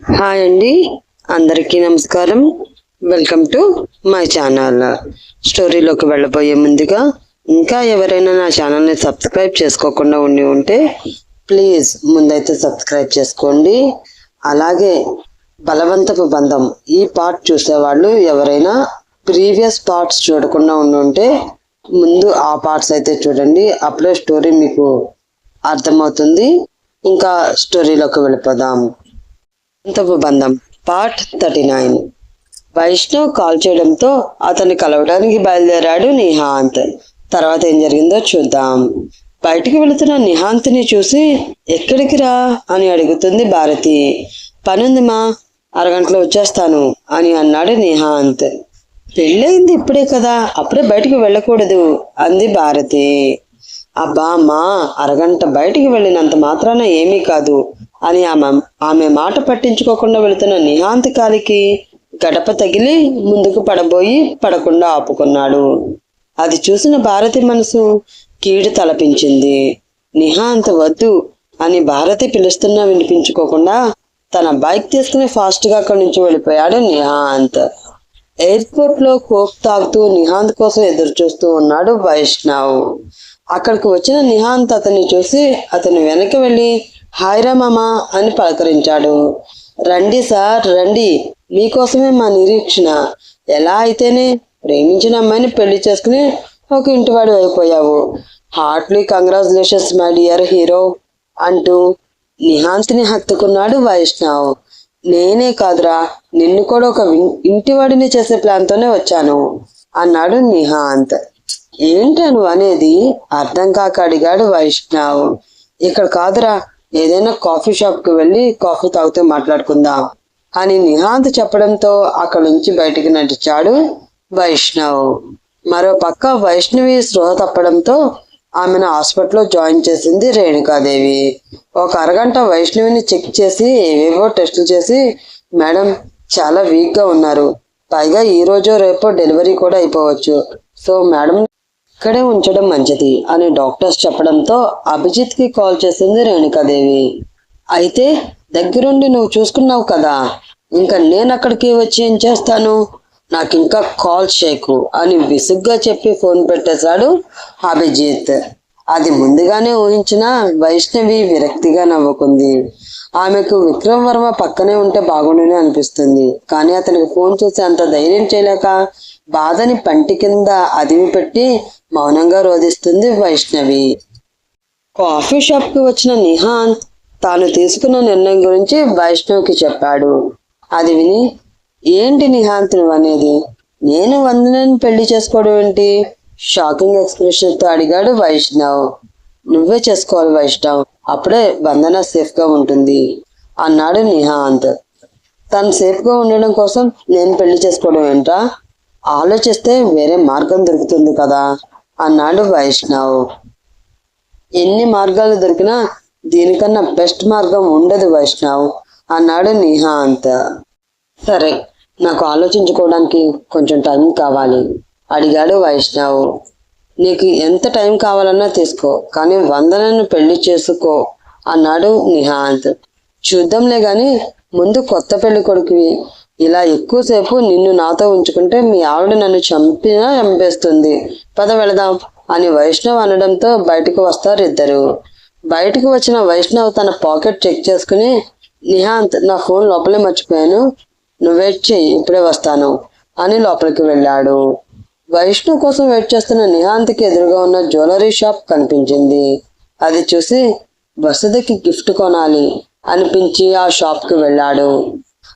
Hi అండి. అందరికీ నమస్కారం. వెల్కమ్ టు మై ఛానల్ స్టోరీలోకి వెళ్ళబోయే ముందుగా ఇంకా ఎవరైనా నా ఛానల్ని సబ్స్క్రైబ్ చేసుకోకుండా ఉండి ఉంటే ప్లీజ్ ముందైతే సబ్స్క్రైబ్ చేసుకోండి. అలాగే బలవంతపు బంధం ఈ పార్ట్ చూసేవాళ్ళు ఎవరైనా ప్రీవియస్ పార్ట్స్ చూడకుండా ఉండి ఉంటే ముందు ఆ పార్ట్స్ అయితే చూడండి. అప్పుడే స్టోరీ మీకు అర్థమవుతుంది. ఇంకా స్టోరీలోకి వెళ్ళిపోదాం. అంతపు బంధం part thirty nine. Vaishnav call చేయడంతో అతన్ని కలవడానికి బయలుదేరాడు నిహాంత్. తర్వాత ఏం జరిగిందో చూద్దాం. బయటికి వెళుతున్న నిహాంత్ని చూసి ఎక్కడికి రా? అని అడుగుతుంది భారతి. పనుందిమా అరగంటలో వచ్చేస్తాను అని అన్నాడు నిహాంత్. పెళ్ళయింది ఇప్పుడే కదా అప్పుడే బయటికి వెళ్ళకూడదు అంది భారతి. అబ్బా మా అరగంట బయటికి వెళ్ళినంత మాత్రాన ఏమీ కాదు. అని ఆమె ఆమె మాట పట్టించుకోకుండా వెళుతున్న నిహాంతకాలికి గడప తగిలి ముందుకు పడబోయి పడకుండా ఆపుకున్నాడు. అది చూసిన భారతి మనసు కీడు తలపించింది. నిహాంత్ వద్దు అని భారతి పిలుస్తున్నా వినిపించుకోకుండా తన బైక్ తీసుకుని ఫాస్ట్గా అక్కడి నుంచి వెళ్ళిపోయాడు నిహాంత్. ఎయిర్పోర్ట్లో కోక్ తాగుతూ నిహాంత్ కోసం ఎదురు చూస్తూ ఉన్నాడు వైష్ణవ్. అక్కడికి వచ్చిన నిహాంత్ అతన్ని చూసి అతను వెనక వెళ్ళి హాయ్ రా అని పలకరించాడు. రండి సార్ రండి. మీకోసమే మా నిరీక్షణ. ఎలా అయితేనే ప్రేమించిన అమ్మాయిని పెళ్ళి చేసుకుని ఒక ఇంటివాడు అయిపోయావు. Heartly congratulations my dear hero అంటూ నిహాంత్ని హత్తుకున్నాడు వైష్ణవ్. నేనే కాదురా నిన్ను కూడా ఒక ఇంటివాడిని చేసే ప్లాన్తోనే వచ్చాను అన్నాడు నిహాంత్. ఏంటను అనేది? అర్థం కాక అడిగాడు వైష్ణవ్. ఇక్కడ కాదురా ఏదైనా కాఫీ షాప్కి వెళ్ళి కాఫీ తాగుతూ మాట్లాడుకుందాం అని నిహాంత్ చెప్పడంతో అక్కడి నుంచి బయటికి నడిచాడు వైష్ణవ్. మరో పక్క వైష్ణవి స్పృహ తప్పడంతో ఆమెను హాస్పిటల్లో జాయిన్ చేసింది రేణుకాదేవి. ఒక అరగంట వైష్ణవిని చెక్ చేసి ఏవేవో టెస్టులు చేసి మేడం చాలా వీక్గా ఉన్నారు. పైగా ఈ రోజు రేపు డెలివరీ కూడా అయిపోవచ్చు. సో మేడం ఇక్కడే ఉంచడం మంచిది అని డాక్టర్స్ చెప్పడంతో అభిజిత్కి కాల్ చేసింది రేణుకాదేవి. అయితే దగ్గరుండి నువ్వు చూసుకున్నావు కదా ఇంకా నేను అక్కడికి వచ్చి ఏం చేస్తాను? నాకు ఇంకా కాల్ చేయకు అని విసుగ్గా చెప్పి ఫోన్ పెట్టేశాడు అభిజిత్. అది ముందుగానే ఊహించిన వైష్ణవి విరక్తిగా నవ్వుకుంది. ఆమెకు విక్రమ్ వర్మ పక్కనే ఉంటే బాగుండునే అనిపిస్తుంది. కానీ అతనికి ఫోన్ చేసి అంత ధైర్యం చేయలేక బాధని పంటి కింద అదివి పెట్టి మౌనంగా రోధిస్తుంది వైష్ణవి. కాఫీ షాప్కి వచ్చిన నిహాంత్ తాను తీసుకున్న నిర్ణయం గురించి వైష్ణవ్కి చెప్పాడు. అది విని ఏంటి నిహాంత్ అనేది నేను వందనని పెళ్ళి చేసుకోవడం ఏంటి? షాకింగ్ ఎక్స్ప్రెషన్తో అడిగాడు వైష్ణవ్. నువ్వే చేసుకోవాలి వైష్ణవ్. అప్పుడే వందన సేఫ్గా ఉంటుంది అన్నాడు నిహాంత్. తను సేఫ్గా ఉండడం కోసం నేను పెళ్ళి చేసుకోవడం ఏంటా ఆలోచిస్తే వేరే మార్గం దొరుకుతుంది కదా అన్నాడు వైష్ణవ్. ఎన్ని మార్గాలు దొరికినా దీనికన్నా బెస్ట్ మార్గం ఉండదు వైష్ణవ్ అన్నాడు నిహాంత్. సరే నాకు ఆలోచించుకోవడానికి కొంచెం టైం కావాలి అడిగాడు వైష్ణవ్. నీకు ఎంత టైం కావాలన్నా తీసుకో కానీ వందనను పెళ్ళి చేసుకో అన్నాడు నిహాంత్. చూద్దాంలే గాని ముందు కొత్త పెళ్ళి కొడుకువి ఇలా ఎక్కువసేపు నిన్ను నాతో ఉంచుకుంటే మీ ఆవిడ నన్ను చంపినా చంపేస్తుంది. పద వెళదాం అని వైష్ణవ్ అనడంతో బయటకు వస్తారు ఇద్దరు. బయటకు వచ్చిన వైష్ణవ్ తన పాకెట్ చెక్ చేసుకుని నిహాంత్ నా ఫోన్ లోపలే మర్చిపోయాను. నువ్వు వెయిట్ చేయి ఇప్పుడే వస్తాను అని లోపలికి వెళ్ళాడు. వైష్ణవ్ కోసం వెయిట్ చేస్తున్న నిహాంత్కి ఎదురుగా ఉన్న జ్యువెలరీ షాప్ కనిపించింది. అది చూసి వసతికి గిఫ్ట్ కొనాలి అనిపించి ఆ షాప్కి వెళ్ళాడు.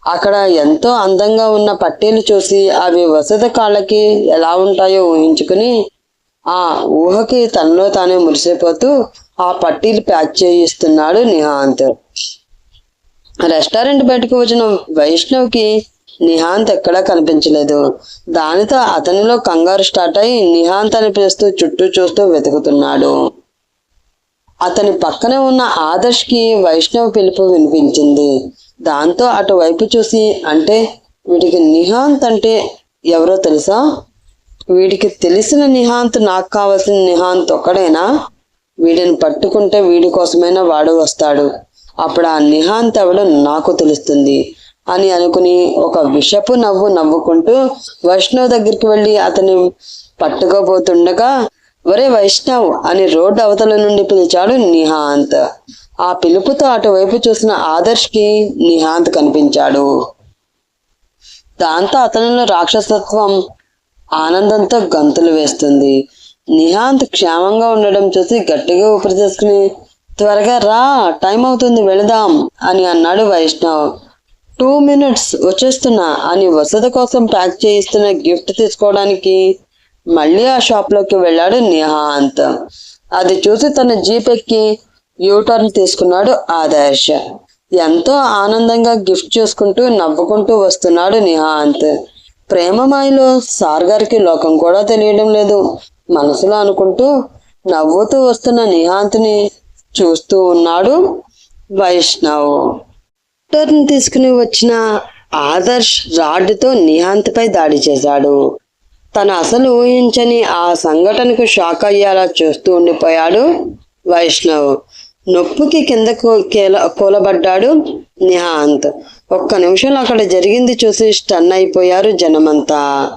అక్కడ ఎంతో అందంగా ఉన్న పట్టీలు చూసి అవి వసతి కాళ్ళకి ఎలా ఉంటాయో ఊహించుకుని ఆ ఊహకి తనలో తానే మురిసిపోతూ ఆ పట్టీలు ప్యాక్ చేయిస్తున్నాడు నిహాంత్. రెస్టారెంట్ బయటకు వచ్చిన వైష్ణవ్కి నిహాంత్ ఎక్కడా కనిపించలేదు. దానితో అతనిలో కంగారు స్టార్ట్ అయి నిహాంత్ అని పిలుస్తూ చుట్టూ చూస్తూ వెతుకుతున్నాడు. అతని పక్కనే ఉన్న ఆదర్శ్కి వైష్ణవ్ పిలుపు వినిపించింది. దాంతో అటువైపు చూసి అంటే వీడికి నిహాంత్ అంటే ఎవరో తెలుసా? వీడికి తెలిసిన నిహాంత్ నాకు కావాల్సిన నిహాంత్ ఒక్కడేనా? వీడిని పట్టుకుంటే వీడి కోసమైనా వాడు వస్తాడు. అప్పుడు ఆ నిహాంత్ ఎవడో నాకు తెలుస్తుంది అని అనుకుని ఒక విషపు నవ్వు నవ్వుకుంటూ వైష్ణవ్ దగ్గరికి వెళ్ళి అతని పట్టుకోబోతుండగా ఒరే వైష్ణవ్ అని రోడ్డు అవతల నుండి పిలిచాడు నిహాంత్. ఆ పిలుపుతో అటువైపు చూసిన ఆదర్శ్కి నిహాంత్ కనిపించాడు. దాంతో అతనిలో రాక్షసత్వం ఆనందంతో గంతులు వేస్తుంది. నిహాంత్ క్షేమంగా ఉండడం చూసి గట్టిగా ఊపిరి తీసుకుని త్వరగా రా టైం అవుతుంది వెళదాం అని అన్నాడు వైష్ణవ్. టూ మినిట్స్ వచ్చేస్తున్నా అని వసతి కోసం ప్యాక్ చేయిస్తున్న గిఫ్ట్ తీసుకోవడానికి మళ్ళీ ఆ షాప్లోకి వెళ్ళాడు నిహాంత్. అది చూసి తన జీప్ ఎక్కి యూటర్న్ తీసుకున్నాడు ఆదర్శ్. ఎంతో ఆనందంగా గిఫ్ట్ చేసుకుంటూ నవ్వుకుంటూ వస్తున్నాడు నిహాంత్. ప్రేమమాయిలో సార్ గారికి లోకం కూడా తెలియడం లేదు. మనసులో అనుకుంటూ నవ్వుతూ వస్తున్న నిహాంత్ని చూస్తూ ఉన్నాడు వైష్ణవ్. టర్న్ తీసుకుని వచ్చిన ఆదర్శ్ రాడ్డుతో నిహాంత్పై దాడి చేశాడు. తను అసలు ఊహించని ఆ సంఘటనకు షాక్ అయ్యేలా చూస్తూ ఉండిపోయాడు వైష్ణవ్. నొప్పికి కింద కేల కూలబడ్డాడు నిహాంత్. ఒక్క నిమిషంలో అక్కడ జరిగింది చూసి స్టన్ అయిపోయారు జనమంతా.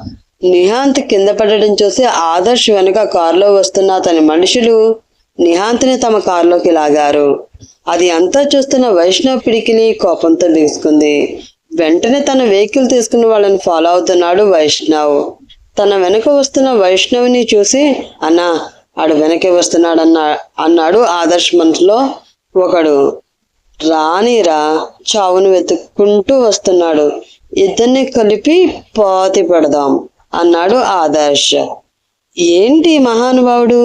నిహాంత్ కింద పడడం చూసి ఆదర్శ్ వెనుక కారులో వస్తున్న అతని మనుషులు నిహాంత్ని తమ కారులోకి లాగారు. అది అంతా చూస్తున్న వైష్ణవ్ పిడికిలి కోపంతో బిగుసుకుంది వెంటనే తన వెహికల్ తీసుకుని వాళ్ళని ఫాలో అవుతున్నాడు వైష్ణవ్. తన వెనక వస్తున్న వైష్ణవ్ని చూసి అన్నా ఆడు వెనకే వస్తున్నాడన్నా అన్నాడు ఆదర్శ్ మనసులో. ఒకడు రానిరా చావును వెతుక్కుంటూ వస్తున్నాడు. ఇద్దరిని కలిపి పాతి పెడదాం అన్నాడు ఆదర్శ్. ఏంటి మహానుభావుడు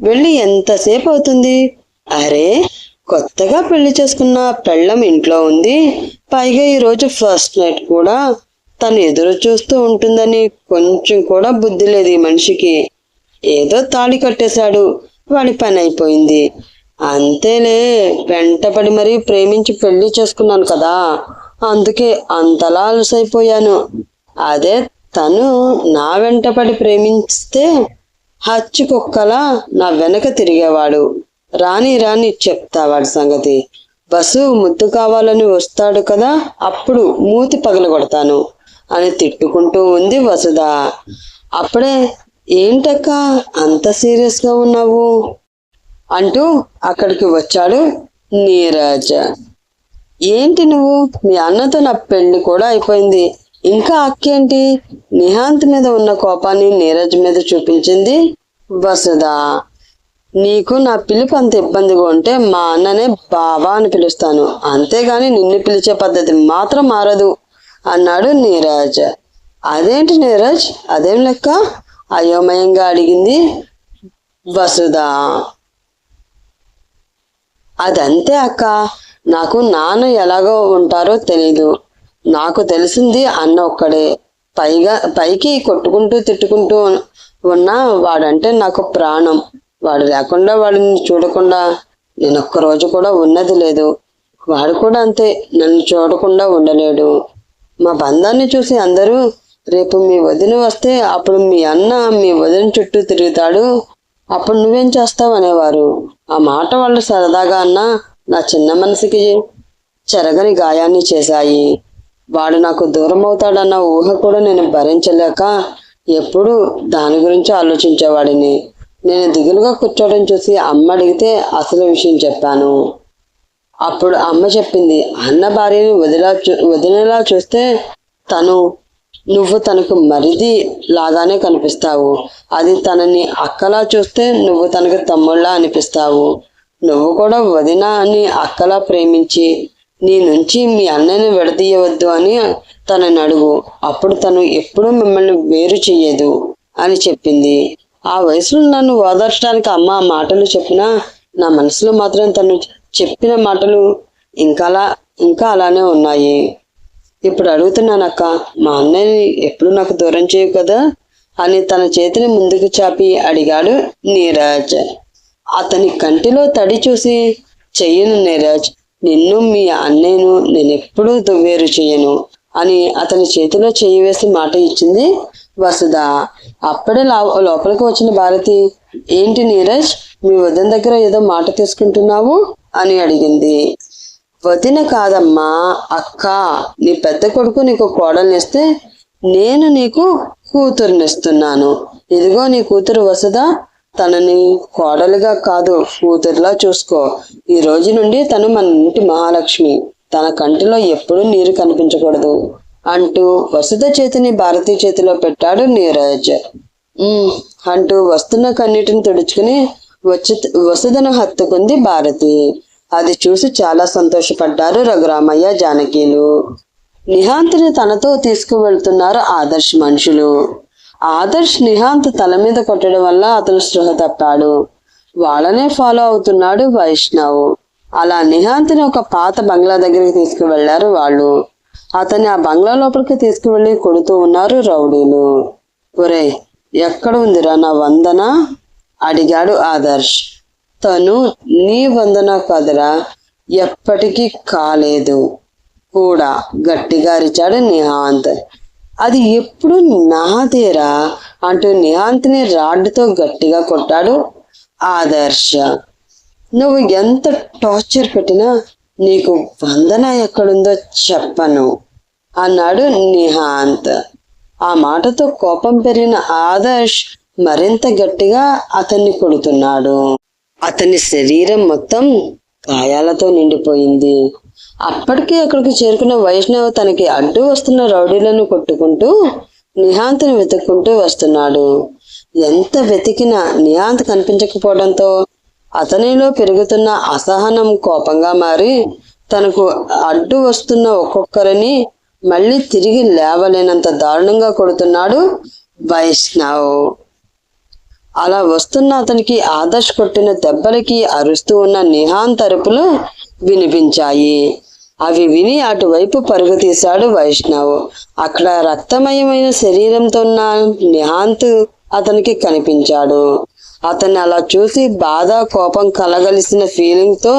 వెళ్ళి ఎంతసేపు అవుతుంది అరే కొత్తగా పెళ్ళి చేసుకున్న పెళ్ళం ఇంట్లో ఉంది. పైగా ఈరోజు ఫస్ట్ నైట్ కూడా తను ఎదురు చూస్తూ ఉంటుందని కొంచెం కూడా బుద్ధి లేదు ఈ మనిషికి. ఏదో తాళి కట్టేశాడు. వాడి పని అయిపోయింది. అంతేలే వెంటపడి మరీ ప్రేమించి పెళ్ళి చేసుకున్నాను కదా. అందుకే అంతలా అలసైపోయాను. అదే తను నా వెంటపడి ప్రేమిస్తే హచ్చుకొక్కలా నా వెనక తిరిగేవాడు. రాని రాని చెప్తా వాడి సంగతి. బస్సు ముద్దు కావాలని వస్తాడు కదా అప్పుడు మూతి పగలగొడతాను అని తిట్టుకుంటూ ఉంది వసుధ. అప్పుడే ఏంటక్క అంత సీరియస్గా ఉన్నావు? అంటూ అక్కడికి వచ్చాడు నీరాజ. ఏంటి నువ్వు? మీ అన్నతో నా పెళ్ళి కూడా అయిపోయింది. ఇంకా అక్కేంటి? నిహాంత్ మీద ఉన్న కోపాన్ని నీరజ్ మీద చూపించింది వసుదా నీకు నా పిలుపు అంత ఇబ్బందిగా ఉంటే మా అన్ననే బావా అని పిలుస్తాను. అంతేగాని నిన్ను పిలిచే పద్ధతి మాత్రం మారదు అన్నాడు నీరజ్. అదేంటి నీరజ్? అదేం లెక్క? అయోమయంగా అడిగింది వసుధ. అదంతే అక్క నాకు నాన్న ఎలాగో ఉంటారో తెలీదు. నాకు తెలిసింది అన్న ఒక్కడే. పైగా పైకి కొట్టుకుంటూ తిట్టుకుంటూ ఉన్న వాడంటే నాకు ప్రాణం. వాడు లేకుండా వాడిని చూడకుండా నేను ఒక్క రోజు కూడా ఉన్నది లేదు. వాడు కూడా అంతే నన్ను చూడకుండా ఉండలేడు. మా బంధాన్ని చూసి అందరూ రేపు మీ వదిన వస్తే అప్పుడు మీ అన్న మీ వదిన చుట్టూ తిరుగుతాడు. అప్పుడు నువ్వేం చేస్తావు అనేవారు. ఆ మాట వాళ్ళు సరదాగా అన్నా నా చిన్న మనసుకి చెరగని గాయాన్ని చేశాయి. వాడు నాకు దూరం అవుతాడన్న ఊహ కూడా నేను భరించలేక ఎప్పుడు దాని గురించి ఆలోచించేవాడిని. నేను దిగులుగా కూర్చోవడం చూసి అమ్మ అడిగితే అసలు విషయం చెప్పాను. అప్పుడు అమ్మ చెప్పింది అన్న భార్యని వదిలా వదిలేలా చూస్తే తను నువ్వు తనకు మరిది లాగానే కనిపిస్తావు. అది తనని అక్కలా చూస్తే నువ్వు తనకు తమ్ముళ్ళ అనిపిస్తావు. నువ్వు కూడా వదిన అని అక్కలా ప్రేమించి నీ నుంచి మీ అన్నని విడదీయవద్దు అని తనని అడుగు. అప్పుడు తను ఎప్పుడూ మిమ్మల్ని వేరు చెయ్యదు అని చెప్పింది. ఆ వయసులో నన్ను ఓదార్చడానికి అమ్మ మాటలు చెప్పినా నా మనసులో మాత్రం తను చెప్పిన మాటలు ఇంకా అలా ఇంకా అలానే ఉన్నాయి. ఇప్పుడు అడుగుతున్నానక్క మా అన్నయ్యని ఎప్పుడు నాకు దూరం చేయవు కదా? అని తన చేతిని ముందుకు చాపి అడిగాడు నీరాజ్. అతని కంటిలో తడి చూసి చెయ్యను నీరాజ్ నిన్ను మీ అన్నయ్యను నేను ఎప్పుడూ వేరు చేయను అని అతని చేతిలో చెయ్యి వేసి మాట ఇచ్చింది వసుధ. అప్పుడే లోపలికి వచ్చిన భారతి ఏంటి నీరజ్ మీ వదిన దగ్గర ఏదో మాట తీసుకుంటున్నావు? అని అడిగింది. వదిన కాదమ్మా అక్క. నీ పెద్ద కొడుకు నీకు కోడల్నిస్తే నేను నీకు కూతురునిస్తున్నాను. ఇదిగో నీ కూతురు వసదా తనని కోడలుగా కాదు కూతురులా చూసుకో. ఈ రోజు నుండి తను మన ఇంటి మహాలక్ష్మి. తన కంటిలో ఎప్పుడూ నీరు కనిపించకూడదు. అంటూ వసుద చేతిని భారతి చేతిలో పెట్టాడు నీరజ్. అంటూ వస్తున్న కన్నీటిని తుడుచుకుని వచ్చి వసుదను హత్తుకుంది భారతి. అది చూసి చాలా సంతోషపడ్డారు రఘురామయ్య జానకీలు. నిహాంత్ని తనతో తీసుకువెళ్తున్నారు ఆదర్శ్ మనుషులు. ఆదర్శ్ నిహాంత్ తల మీద కొట్టడం వల్ల అతను స్పృహ తప్పాడు. వాళ్ళనే ఫాలో అవుతున్నాడు వైష్ణవ్. అలా నిహాంత్ని ఒక పాత బంగ్లా దగ్గరికి తీసుకువెళ్ళారు వాళ్ళు. అతన్ని ఆ బంగ్లా లోపలికి తీసుకువెళ్ళి కొడుతూ ఉన్నారు రౌడీలు. ఒరే ఎక్కడ ఉందిరా నా వందన? అడిగాడు ఆదర్శ్. తను నీ వందన కదరా ఎప్పటికీ కాలేదు. కూడా గట్టిగా అరిచాడు నిహాంత్. అది ఎప్పుడు నాదేరా అంటూ నిహాంత్ని రాడ్డుతో గట్టిగా కొట్టాడు ఆదర్శ. నువ్వు ఎంత టార్చర్ పెట్టినా నీకు వందన ఎక్కడుందో చెప్పను అన్నాడు నిహాంత్. ఆ మాటతో కోపం పెరిగిన ఆదర్శ్ మరింత గట్టిగా అతన్ని కొడుతున్నాడు. అతని శరీరం మొత్తం గాయాలతో నిండిపోయింది. అప్పటికే అక్కడికి చేరుకున్న వైష్ణవ్ తనకి అడ్డు వస్తున్న రౌడీలను కొట్టుకుంటూ నిహాంత్ని వెతుక్కుంటూ వస్తున్నాడు. ఎంత వెతికినా నిహాంత్ కనిపించకపోవడంతో అతనిలో పెరుగుతున్న అసహనం కోపంగా మారి తనకు అడ్డు వస్తున్న ఒక్కొక్కరిని మళ్ళీ తిరిగి లేవలేనంత దారుణంగా కొడుతున్నాడు వైష్ణవ్. అలా వస్తున్న అతనికి ఆదర్శ్ కొట్టిన దెబ్బలకి అరుస్తూ ఉన్న నిహాంత్ తరపులు వినిపించాయి. అవి విని అటువైపు పరుగు తీశాడు వైష్ణవ్. అక్కడ రక్తమయమైన శరీరంతో ఉన్న నిహాంత్ అతనికి కనిపించాడు. అతన్ని అలా చూసి బాధ కోపం కలగలిసిన ఫీలింగ్తో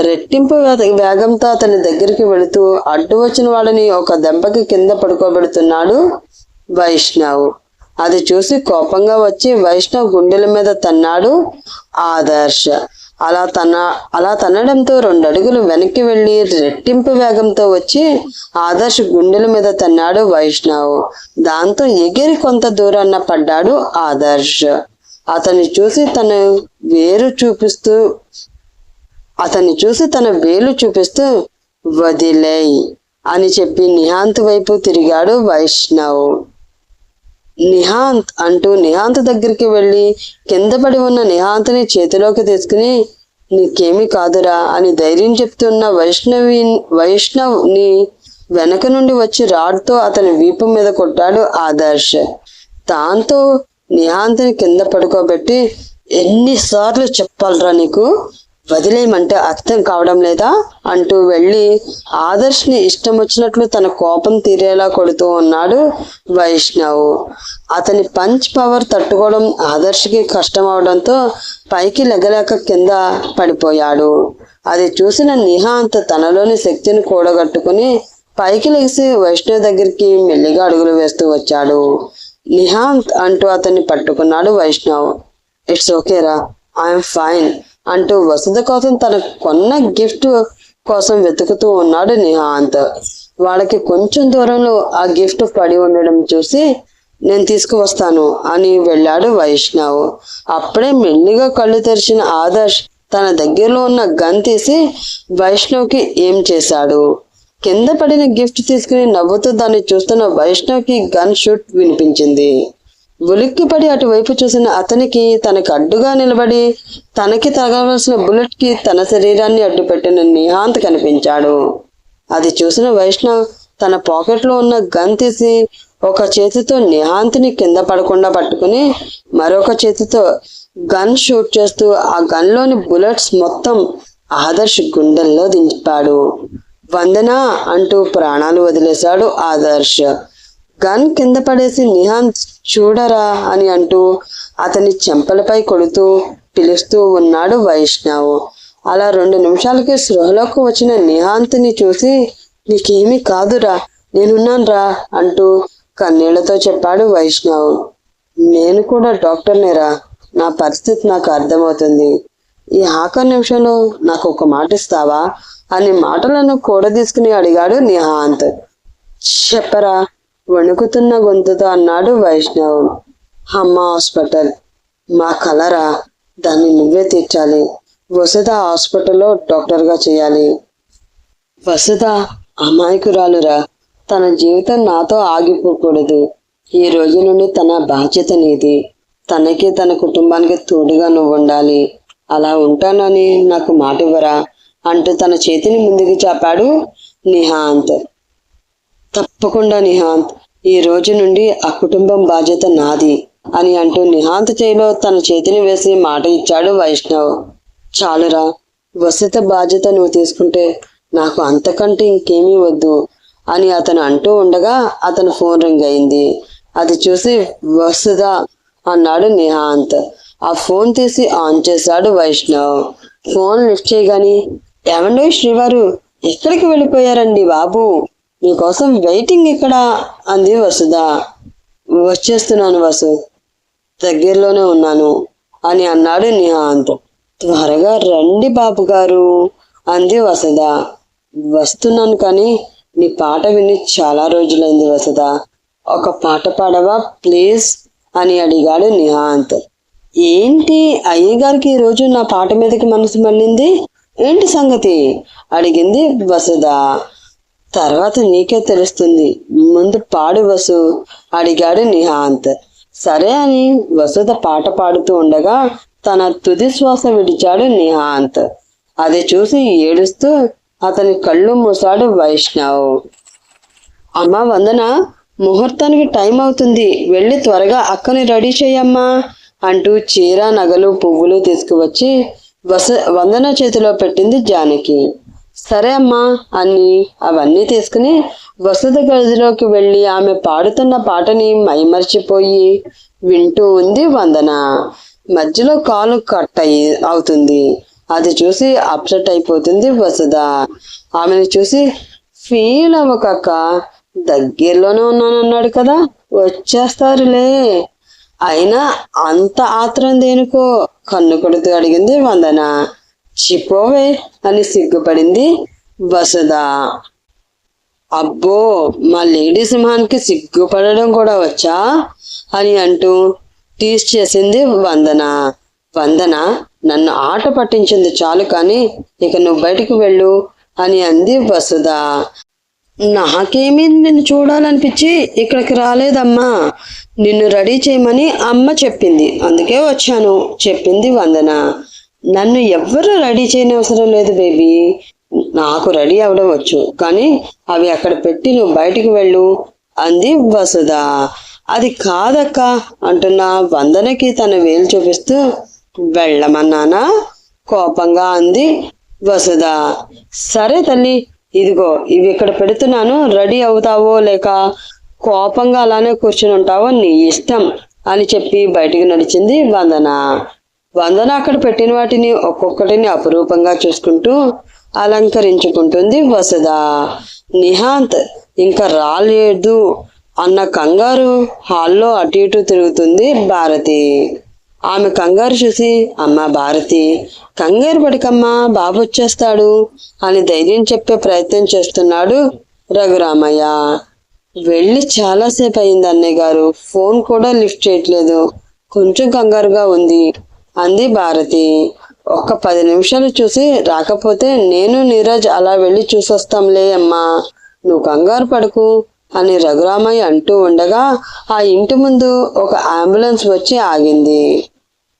రెట్టింపు వేగంతో అతని దగ్గరికి వెళుతూ అడ్డు వచ్చిన వాడిని ఒక దెబ్బకి కింద పడుకోబెడుతున్నాడు వైష్ణవ్. అది చూసి కోపంగా వచ్చి వైష్ణవ్ గుండెల మీద తన్నాడు ఆదర్శ్. అలా తన అలా తన్నడంతో రెండు అడుగులు వెనక్కి వెళ్ళి రెట్టింపు వేగంతో వచ్చి ఆదర్శ్ గుండెల మీద తన్నాడు వైష్ణవ్. దాంతో ఎగిరి కొంత దూరాన్న పడ్డాడు ఆదర్శ్. అతన్ని చూసి తన వేరు చూపిస్తూ అతన్ని చూసి తన వేలు చూపిస్తూ వదిలేయ్ అని చెప్పి నిహాంత్ వైపు తిరిగాడు వైష్ణవ్. నిహాంత్ అంటూ నిహాంత్ దగ్గరికి వెళ్ళి కింద పడి ఉన్న నిహాంత్ని చేతిలోకి తీసుకుని నీకేమీ కాదురా అని ధైర్యం చెప్తున్న వైష్ణవి వైష్ణవ్ని వెనక నుండి వచ్చి రాడ్తో అతని వీపు మీద కొట్టాడు ఆదర్శ్. దాంతో నిహాంత్ని కింద పడుకోబెట్టి ఎన్నిసార్లు చెప్పాలరా నీకు? వదిలేయమంటే అర్థం కావడం లేదా? అంటూ వెళ్ళి ఆదర్శ్ని ఇష్టం వచ్చినట్లు తన కోపం తీరేలా కొడుతూ ఉన్నాడు వైష్ణవ్. అతని పంచ్ పవర్ తట్టుకోవడం ఆదర్శ్కి కష్టం అవడంతో పైకి లెగలేక కింద పడిపోయాడు. అది చూసిన నిహాంత్ తనలోని శక్తిని కూడగట్టుకుని పైకి లెగిసి వైష్ణవ్ దగ్గరికి మెల్లిగా అడుగులు వేస్తూ వచ్చాడు. నిహాంత్ అంటూ అతన్ని పట్టుకున్నాడు వైష్ణవ్. ఇట్స్ ఓకేరా ఐఎమ్ ఫైన్. అంటూ వసతి కోసం తన కొన్న గిఫ్ట్ కోసం వెతుకుతూ ఉన్నాడు నిహాంత్. వాళ్ళకి కొంచెం దూరంలో ఆ గిఫ్ట్ పడి ఉండడం చూసి నేను తీసుకువస్తాను అని వెళ్ళాడు వైష్ణవ్. అప్పుడే మెల్లిగా కళ్ళు తెరిచిన ఆదర్శ్ తన దగ్గరలో ఉన్న గన్ తీసి వైష్ణవ్కి ఏం చేశాడు? కింద పడిన గిఫ్ట్ తీసుకుని నవ్వుతూ దాన్ని చూస్తున్న వైష్ణవ్కి గన్ షూట్ వినిపించింది. ఉలిక్కిపడి అటువైపు చూసిన అతనికి తనకు అడ్డుగా నిలబడి తనకి తగవలసిన బుల్లెట్కి తన శరీరాన్ని అడ్డుపెట్టిన నిహాంత్ కనిపించాడు. అది చూసిన వైష్ణవ్ తన పాకెట్లో ఉన్న గన్ తీసి ఒక చేతితో నిహాంత్ని కింద పడకుండా పట్టుకుని మరొక చేతితో గన్ షూట్ చేస్తూ ఆ గన్లోని బుల్లెట్స్ మొత్తం ఆదర్శ్ గుండెల్లో దింపాడు. వందనా అంటూ ప్రాణాలు వదిలేశాడు ఆదర్శ్. గన్ కింద పడేసి నిహాంత్ చూడరా అని అంటూ అతని చెంపలపై కొడుతూ పిలుస్తూ ఉన్నాడు వైష్ణవ్. అలా రెండు నిమిషాలకి సృహలోకి వచ్చిన నిహాంత్ని చూసి నీకేమీ కాదురా నేనున్నానురా అంటూ కన్నీళ్ళతో చెప్పాడు వైష్ణవ్. నేను కూడా డాక్టర్నేరా నా పరిస్థితి నాకు అర్థమవుతుంది. ఈ ఆఖరి నిమిషంలో నాకు ఒక మాట ఇస్తావా? అని మాటలను కూడదీసుకుని అడిగాడు నిహాంత్. చెప్పరా వణుకుతున్న గొంతుతో అన్నాడు వైష్ణవం. అమ్మ హాస్పిటల్. మా కలరా? దాన్ని నువ్వే తీర్చాలి. వసుధ హాస్పిటల్లో డాక్టర్గా చేయాలి. వసుధ అమాయకురాలురా. తన జీవితం నాతో ఆగిపోకూడదు. ఈ రోజు నుండి తన బాధ్యత నీది. తనకి తన కుటుంబానికి తోడుగా నువ్వు ఉండాలి. అలా ఉంటానని నాకు మాట ఇవ్వరా అంటూ తన చేతిని ముందుకు చాపాడు నిహాంత్. తప్పకుండా నిహాంత్. ఈ రోజు నుండి ఆ కుటుంబం బాధ్యత నాది అని అంటూ నిహాంత్ చేయిలో తన చేతిని వేసి మాట ఇచ్చాడు వైష్ణవ్. చాలురా వసత బాధ్యత నువ్వు తీసుకుంటే నాకు అంతకంటే ఇంకేమీ వద్దు అని అతను అంటూ ఉండగా అతను ఫోన్ రింగ్ అయింది. అది చూసి వసుధ అన్నాడు నిహాంత్. ఆ ఫోన్ తీసి ఆన్ చేశాడు వైష్ణవ్. ఫోన్ లిఫ్ట్ చేయగాని ఏమండో శ్రీవారు ఎక్కడికి వెళ్ళిపోయారండి బాబు? నీకోసం వెయిటింగ్ ఇక్కడ అంది వసుధ. వచ్చేస్తున్నాను వసు దగ్గరలోనే ఉన్నాను అని అన్నాడు నిహాంత్. త్వరగా రండి బాబు గారు అంది వసుధ. వస్తున్నాను కానీ నీ పాట విని చాలా రోజులైంది వసుధ. ఒక పాట పాడవా ప్లీజ్ అని అడిగాడు నిహాంత్. ఏంటి అయ్యగారికి ఈ రోజు నా పాట మీదకి మనసు మళ్ళింది? ఏంటి సంగతి? అడిగింది వసుధ. తర్వాత నీకే తెలుస్తుంది. ముందు పాడు వసు అడిగాడు నిహాంత్. సరే అని వసుధ పాట పాడుతూ ఉండగా తన తుది శ్వాస విడిచాడు నిహాంత్. అది చూసి ఏడుస్తూ అతని కళ్ళు మూసాడు వైష్ణవ్. అమ్మ వందన ముహూర్తానికి టైం అవుతుంది. వెళ్ళి త్వరగా అక్కని రెడీ చేయమ్మా అంటూ చీర నగలు పువ్వులు తీసుకువచ్చి వస వందన చేతిలో పెట్టింది జానకి. సరే అమ్మా అని అవన్నీ తీసుకుని వసతి గదిలోకి వెళ్ళి ఆమె పాడుతున్న పాటని మైమర్చిపోయి వింటూ ఉంది వందన. మధ్యలో కాలు కట్ అయి అవుతుంది. అది చూసి అప్సెట్ అయిపోతుంది వసుద ఆమెను చూసి ఫీల్ అవ్వకక్క దగ్గరలోనే ఉన్నానన్నాడు కదా వచ్చేస్తారులే. అయినా అంత ఆత్రం దేనికో కన్ను కొడుతూ అడిగింది వందన. చిపోవే అని సిగ్గుపడింది వసుధ. అబ్బో మా లేడీ సింహానికి సిగ్గుపడడం కూడా వచ్చా? అని అంటూ టీస్ చేసింది వందన. వందన నన్ను ఆట పట్టించింది చాలు కానీ ఇక నువ్వు బయటికి వెళ్ళు అని అంది వసుధ. నాకేమీ నిన్ను చూడాలనిపించి? ఇక్కడికి రాలేదమ్మా. నిన్ను రెడీ చేయమని అమ్మ చెప్పింది. అందుకే వచ్చాను చెప్పింది వందన. నన్ను ఎవ్వరు రెడీ చేయనవసరం లేదు బేబీ. నాకు రెడీ అవ్వడం వచ్చు కానీ అవి అక్కడ పెట్టి నువ్వు బయటికి వెళ్ళు అంది వసుధ. అది కాదక్క అంటున్న. వందనకి తన వేలు చూపిస్తూ వెళ్ళమన్నానా? కోపంగా అంది వసుధ. సరే తల్లి ఇదిగో ఇవి ఇక్కడ పెడుతున్నాను. రెడీ అవుతావో లేక కోపంగా అలానే కూర్చుని ఉంటావో నీ ఇష్టం అని చెప్పి బయటికి నడిచింది వందన. వందన అక్కడ పెట్టిన వాటిని ఒక్కొక్కటిని అపురూపంగా చూసుకుంటూ అలంకరించుకుంటుంది వసుధ. నిహాంత్ ఇంకా రాలేదు అన్న కంగారు హాల్లో అటు ఇటు తిరుగుతుంది భారతి. ఆమె కంగారు చూసి అమ్మ భారతి కంగారు పడికమ్మా బాబు వచ్చేస్తాడు అని ధైర్యం చెప్పే ప్రయత్నం చేస్తున్నాడు రఘురామయ్య. వెళ్ళి చాలాసేపు అయింది అన్నయ్య గారు. ఫోన్ కూడా లిఫ్ట్ చేయట్లేదు. కొంచెం కంగారుగా ఉంది. అంది భారతి. ఒక్క పది నిమిషాలు చూసి రాకపోతే నేను నీరజ్ అలా వెళ్ళి చూసొస్తాంలే అమ్మా. నువ్వు కంగారు పడకు అని రఘురామయ్య అంటూ ఉండగా ఆ ఇంటి ముందు ఒక అంబులెన్స్ వచ్చి ఆగింది.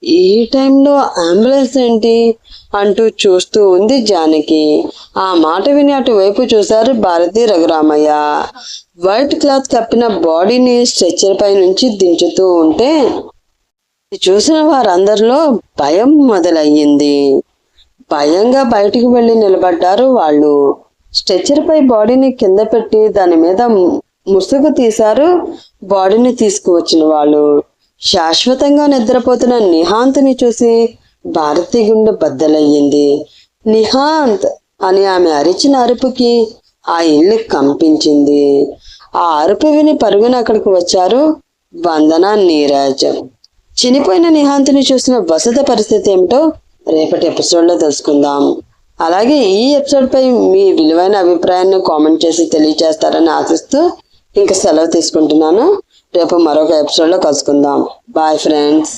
ఈ టైంలో అంబులెన్స్ ఏంటి? అంటూ చూస్తూ ఉంది జానకి. ఆ మాట విని అటువైపు చూశారు భారతి రఘురామయ్య. వైట్ క్లాత్ కప్పిన బాడీని స్ట్రెచ్చర్ పై నుంచి దించుతూ ఉంటే చూసిన వారందరిలో భయం మొదలయ్యింది. భయంగా బయటికి వెళ్ళి నిలబడ్డారు వాళ్ళు. స్ట్రెచ్చర్పై బాడీని కింద పెట్టి దాని మీద ముసుగు తీశారు బాడీని తీసుకువచ్చిన వాళ్ళు. శాశ్వతంగా నిద్రపోతున్న నిహాంత్ని చూసి భారతి గుండె బద్దలయ్యింది. నిహాంత్ అని ఆమె అరిచిన అరుపుకి ఆ ఇల్లు కంపించింది. ఆ అరుపు విని పరుగున అక్కడికి వచ్చారు వందన నీరాజం. చనిపోయిన నిహాంత్ని చూసిన వసత పరిస్థితి ఏమిటో రేపటి ఎపిసోడ్లో తెలుసుకుందాం. అలాగే ఈ ఎపిసోడ్పై మీ విలువైన అభిప్రాయాన్ని కామెంట్ చేసి తెలియజేస్తారని ఆశిస్తూ ఇంకా సెలవు తీసుకుంటున్నాను. రేపు మరొక ఎపిసోడ్లో కలుసుకుందాం. Bye friends